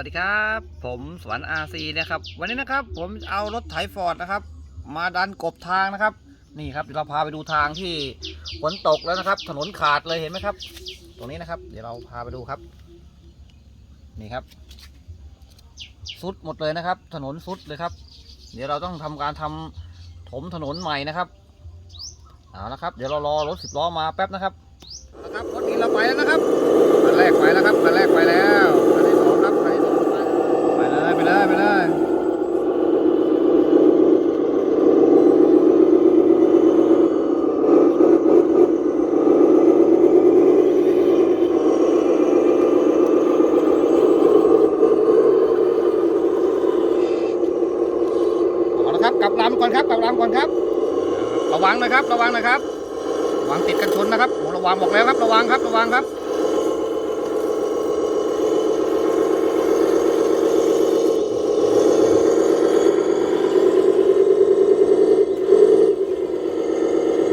วัสดีครับ ผมสวรรค์อาซีนะครับ วันนี้นะครับผมเอารถไถฟอร์ดนะครับ มาดันกบทางนะครับ นี่ครับเดี๋ยวเราพาไปดูทางที่ฝนตกแล้วนะครับ ถนนขาดเลยเห็นไหมครับ ตรงนี้นะครับ เดี๋ยวเราพาไปดูครับ นี่ครับสุดหมดเลยนะครับ ถนนสุดเลยครับ เดี๋ยวเราต้องทำการทำถมถนนใหม่นะครับเอาละครับ เดี๋ยวเรารอรถสิบล้อมาแป๊บนะครับเอาละครับรถนี้เราไปแล้วนะครับคันแรกไปแล้วครับคันแรกไปแล้วคันที่สองครับคันที่สองไปไปเลยไปเลยไปเลยเอาละครับกลับลำก่อนครับกลับลำก่อนครับ ระวังนะครับ ระวังนะครับระวังติดกันชนนะครับโอ้ระวังบอกแล้วครับ ระวังครับระวังครับ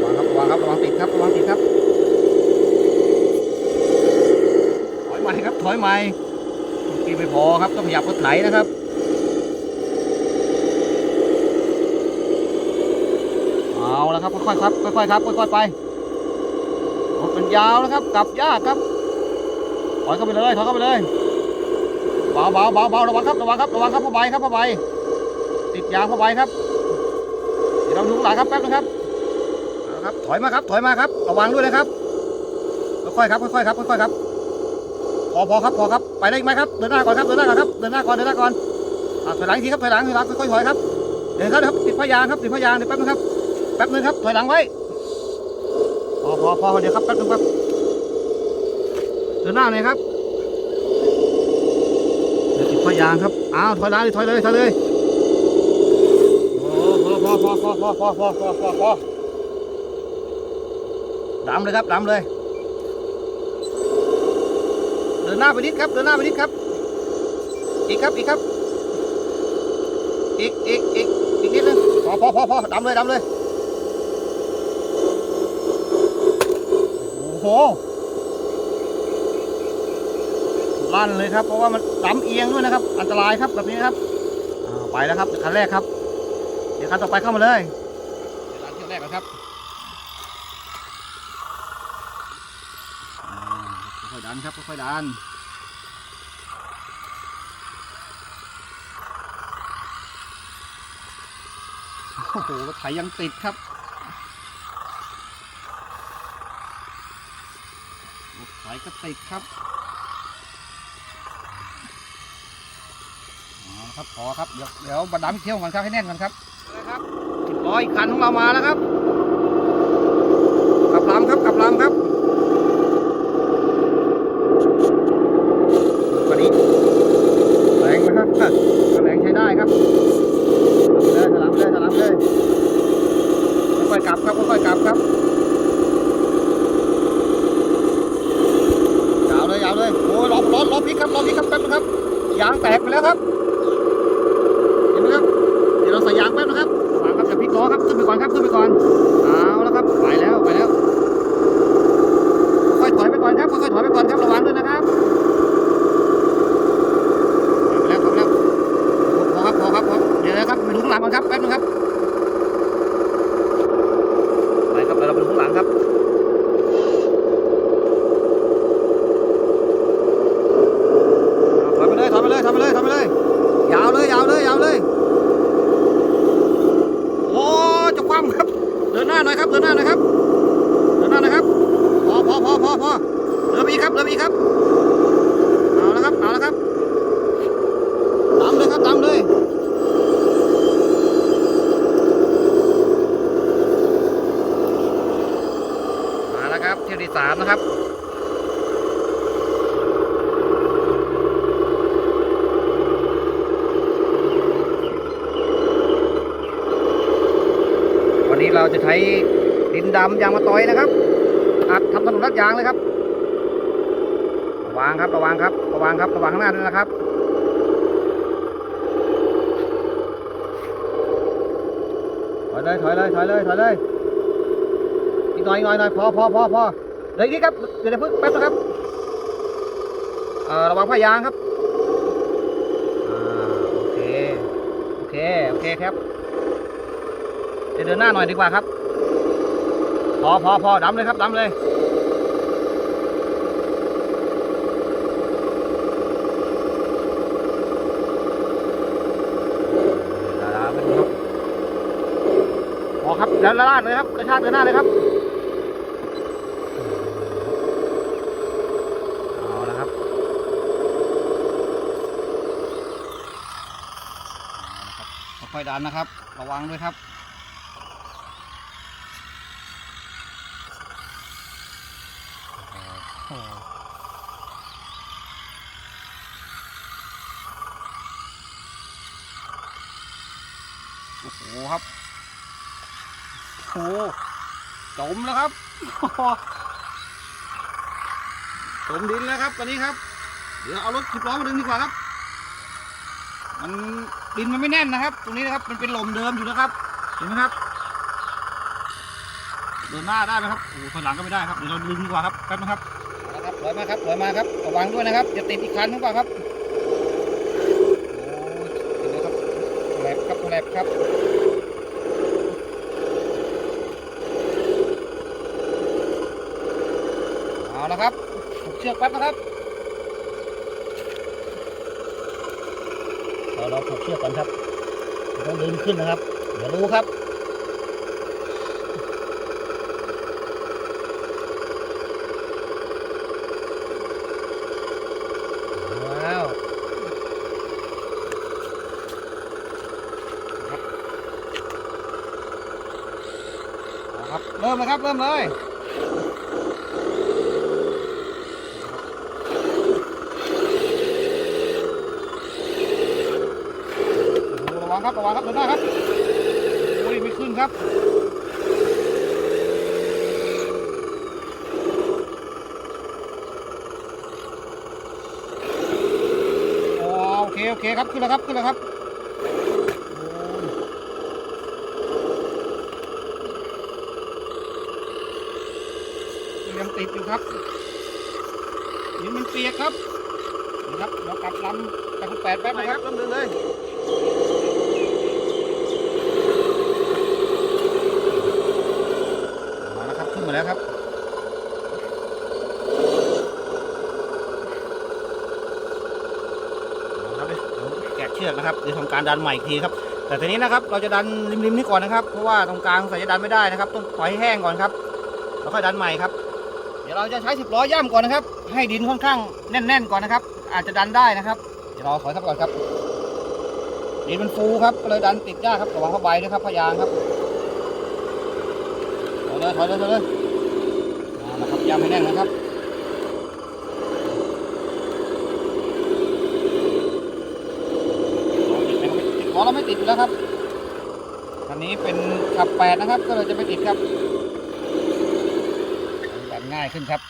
ระวังครับระวังครับระวังติดครับระวังติดครับถอย ใหม่ครับถอยใหม่เมื่อกี้ไม่พอครับต้องขยับรถไถนะครับเอาแล้วครับค่อยๆครับค่อยๆครับค่อยๆไปรถมันยาวนะครับกลับยากครับถอยเข้าไปเลยถอยเข้าไปเลยเบาเบาเบาเบาระวังครับระวังครับระวังครับผ้าใบครับผ้าใบติดยางผ้าใบครับเดี๋ยวเราดูหลังครับแป๊บนึงครับเอาละครับถอยมาครับถอยมาครับระวังด้วยนะครับค่อยๆครับค่อยๆครับค่อยๆครับ อพอครับพอครับไปได้อีกไหมครับเดินหน้าก่อนครับเดินหน้าก่อนครับเดินหน้าก่อนเดินหน้าก่อนอะถอยหลังอีกทีครับถอยหลังถอยหลังค่อยๆถอยครับเดี๋ยวครับครับติดพยางครับติดพยางเดี๋ยวแป๊บนึงครับแป๊บนึงครับถอยหลังไว้พอพอพอเดี๋ยวครับแป๊บนึงครับเดินหน้าหน่อยครับเดี๋ยวติดไฟยางครับอ้าวถอยหลังเลยถอยเลยถอยเลยโอ้พอพอพอพอพอพอพอพอพอพอดำเลยครับดำเลย เดินหน้าไปนิดครับ เดินหน้าไปนิดครับ อีกครับ อีกครับ อีกอีกอีกอีกนิดนึงพอพอพอพอดำเลยดำเลย โอ้โห ลั่นเลยครับ เพราะว่ามันต่ำเอียงด้วยนะครับ อันตรายครับแบบนี้ครับ ไปแล้วครับคันแรกครับ เดี๋ยวคันต่อไปเข้ามาเลยเดี๋ยวร้านเที่ยวแรกนะครับอ่า ค่อยๆดันครับค่อยๆดันโอ้โหรถไถยังติดครับรถไถก็ติดครับเอาละครับพอครับ เดี๋ยวเดี๋ยวบันดาลเที่ยวก่อนครับให้แน่นก่อนครับนะครับร้อยคันของเรามาแล้วครับกลับลำครับกลับลำครับวันนี้แรงไหมครับแรงใช้ได้ครับถลำเลยถลำเลยถลำเลยค่อยๆกลับครับค่อยๆกลับครับ ยาวเลยยาวเลยโอ้ยล้อล้อล้อพลิกครับล้อพลิกครับแป๊บนึงครับยางแตกไปแล้วครับเห็นไหมครับเดี๋ยวเราใส่ยางแป๊บนะครับวางครับอย่าพลิกล้อครับขึ้น ไปก่อนครับขึ้นไปก่อนเอาแล้วครับไปแล้วไปแล้วค่อยถอยไปก่อนครับค่อยๆถอยไปก่อนครับระวังด้วยนะครับไปแล้วไปแล้วพอครับพอครับพอเดี๋ยวนะครับไปดูข้างหลังก่อนครับแป๊บนึงครับไปครับเดี๋ยวเราไปดูข้างหลังครับ ถอยไปเลยถอยไปเลยถอยไปเลยถอยไปเลย ยาวเลยยาวเลยยาวเลย โอ้จะคว่ำครับ เดินหน้าหน่อยครับ เดินหน้าหน่อยครับ เดินหน้าหน่อยครับ พอพอพอพอพอเดินไปอีกครับ เดินไปอีกครับ เอาละครับ เอาละครับตามเลยครับตามเลย มาแล้วครับเที่ยวที่สาม นะครับวันนี้เราจะใช้ดินดำยางมะตอยนะครับอัดทำถนนรัดยางเลยครับระวังครับระวังครับระวังครับระวังข้างหน้าด้วยนะครับถอยเลยถอยเลยถอยเลยถอยเลยอีกหน่อยอีกหน่อยหน่อยพอพอพอพอ เดี๋ยวนี้ครับเดี๋ยวเพิ่งแป๊บนะครับระวังพายางครับโอเคโอเคโอเคครับเดี๋ยวเดินหน้าหน่อยดีกว่าครับ พอพอพอดำเลยครับดำเลยพอครับแล้วลาดเลยครับกระชากเดินหน้าเลยครับ ค่อยดันนะครับ ระวังด้วยครับ โอ้โหครับ โอ้โหจมแล้วครับจมดินแล้วครับตอนนี้ครับ เดี๋ยวเอารถสิบล้อมาดึงดีกว่าครับ มัน ดินมันไม่แน่นนะครับ ตรงนี้นะครับมันเป็นลมเดิมอยู่นะครับ เห็นไหมครับ เดินหน้าได้ไหมครับโอ้โหถอยหลังก็ไม่ได้ครับเดี๋ยวเราดึงดีกว่าครับแป๊บนะครับเอาละครับถอยมาครับถอยมาครับระวังด้วยนะครับอย่าติดอีกคันหรือเปล่าครับโอ้ยเห็นไหมครับแหลบครับแหลบครับเอาละครับผูกเชือกแป๊บนะครับ เราเราผูกเชือกก่อนครับต้องดึงขึ้นนะครับ เดี๋ยวรู้ครับว้าวครับเอาครับ เริ่มเลยครับ เริ่มเลย โอ้โห ระวังครับระวังครับเดินหน้าครับโอ้ยไม่ขึ้นครับโอโอเคโอเคครับขึ้นแล้วครับขึ้นแล้วครับยังติดอยู่ครับนี่มันเปียกครับนี่ครับเดี๋ยวกลับลำจากคุณแปดแป๊บนะครับลำหนึ่งเลยมาแล้วครับ ขึ้นมาแล้วครับ ครับเดี๋ยวแกะเชือก นะครับเดี๋ยวทำการดันใหม่อีกทีครับ แต่ทีนี้นะครับเราจะดันริมๆนี้ก่อนนะครับ เพราะว่าตรงกลางใส่จะดันไม่ได้นะครับ ต้องปล่อยให้แห้งก่อนครับแล้วค่อยดันใหม่ครับ เดี๋ยวเราจะใช้สิบล้อย่ำก่อนนะครับ ให้ดินค่อนข้างแน่นๆก่อนนะครับ อาจจะดันได้นะครับ เดี๋ยวเราถอยทับก่อนครับ ดินมันฟูครับก็เลยดันติดยากครับระวังผ้าใบด้วยครับพยางครับถอยเลยถอยเลยถอยเลยเอาละครับย่ำให้แน่นนะครับ ติดล้อ เราไม่ติดอยู่แล้วครับคันนี้เป็นขับแปดนะครับ ก็เลยจะไม่ติดครับดันง่ายขึ้นครับ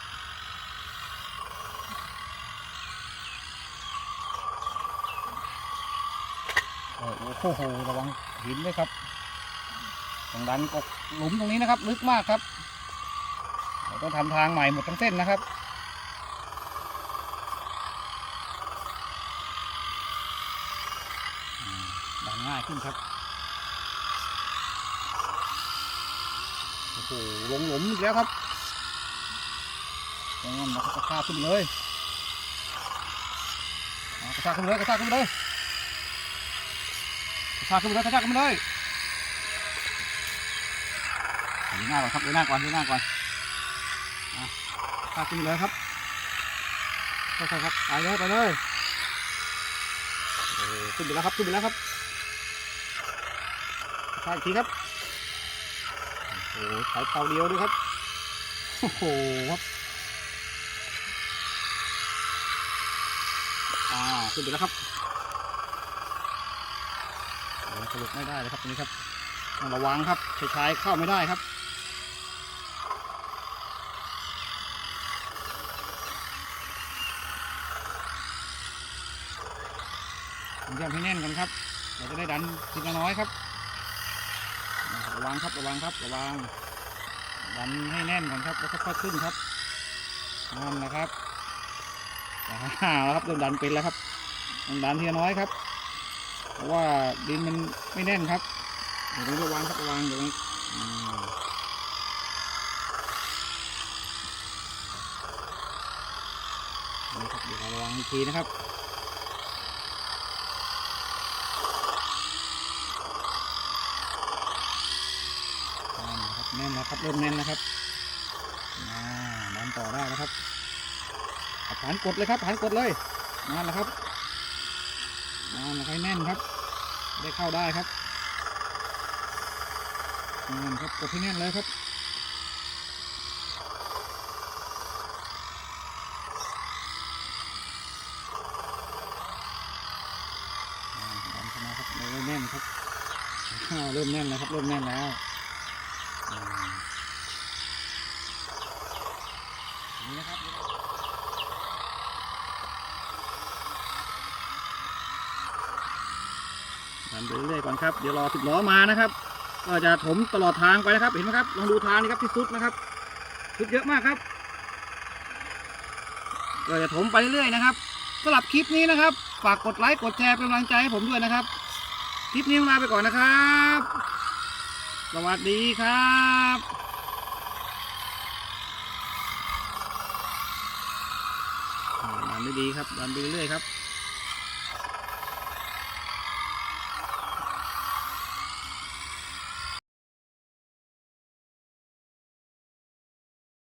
โอ้โหระวังหินด้วยครับต้องดันกกหลุมตรงนี้นะครับ ลึกมากครับเราต้องทำทางใหม่หมดทั้งเส้นนะครับ ดันง่ายขึ้นครับ โอ้โหลงหลุมอีกแล้วครับงั้นเราก็กระชากขึ้นเลยเอากระชากขึ้นเลยกระชากขึ้นเลยกระชากขึ้นเลยกระชากขึ้นเลยดูหน้าก่อนครับดูหน้าก่อนดูหน้าก่อนอะกระชากขึ้นเลยครับค่อยๆครับไปเลยไปเลยโอ้ขึ้นไปแล้วครับขึ้นไปแล้วครับ ใช่ทีครับ โอ้โหสายเตาเดียวด้วยครับ โอ้โหครับอ่าขึ้นไปแล้วครับสรุปไม่ได้เลยครับตรงนี้ครับต้องระวังครับใชายๆเข้าไม่ได้ครับผมย่ำให้แน่นกันครับ เราจะได้ดันทีละน้อยครับ ระวังครับระวังครับระวังดันให้แน่นก่อนครับแล้วค่อยๆขึ้นครับนั่นนะครับอ่าแล้วครับเริ่มดันเป็นแล้วครับต้องดันทีน้อยครับเพราะว่าดินมันไม่แน่นครับเดี๋ยวต้องระวังครับระวังเดี๋ยวนี้อืมนี่ครับเดี๋ยวเราระวังอีกทีนะครับ แน่นนะ ครับแน่นแล้วครับเริ่มแน่นแล้วครับอ่าดันต่อได้แล้วครับผ่านกดเลยครับผ่านกดเลยนั่นแหละครับนั่นแหละให้แน่นครับ ได้เข้าได้ครับนั่นครับกดให้แน่นเลยครับอ่าดันเข้ามาครับเริ่มแน่นครับเริ่มแน่นแล้วครับเริ่มแน่นแล้ว นี่นะครับดันไปเรื่อยๆก่อนครับ เดี๋ยวรอสิบล้อมานะครับ ก็จะถมตลอดทางไปนะครับ เห็นไหมครับ ลองดูทางนี้ครับที่สุดนะครับสุดเยอะมากครับ ก็จะถมไปเรื่อยๆนะครับสำหรับคลิปนี้นะครับ ฝากกดไลค์ กดแชร์เป็นกำลังใจให้ผมด้วยนะครับ คลิปนี้ลาไปก่อนนะครับ สวัสดีครับ อ่าดัน ได้ดีครับดันไปเรื่อยครับ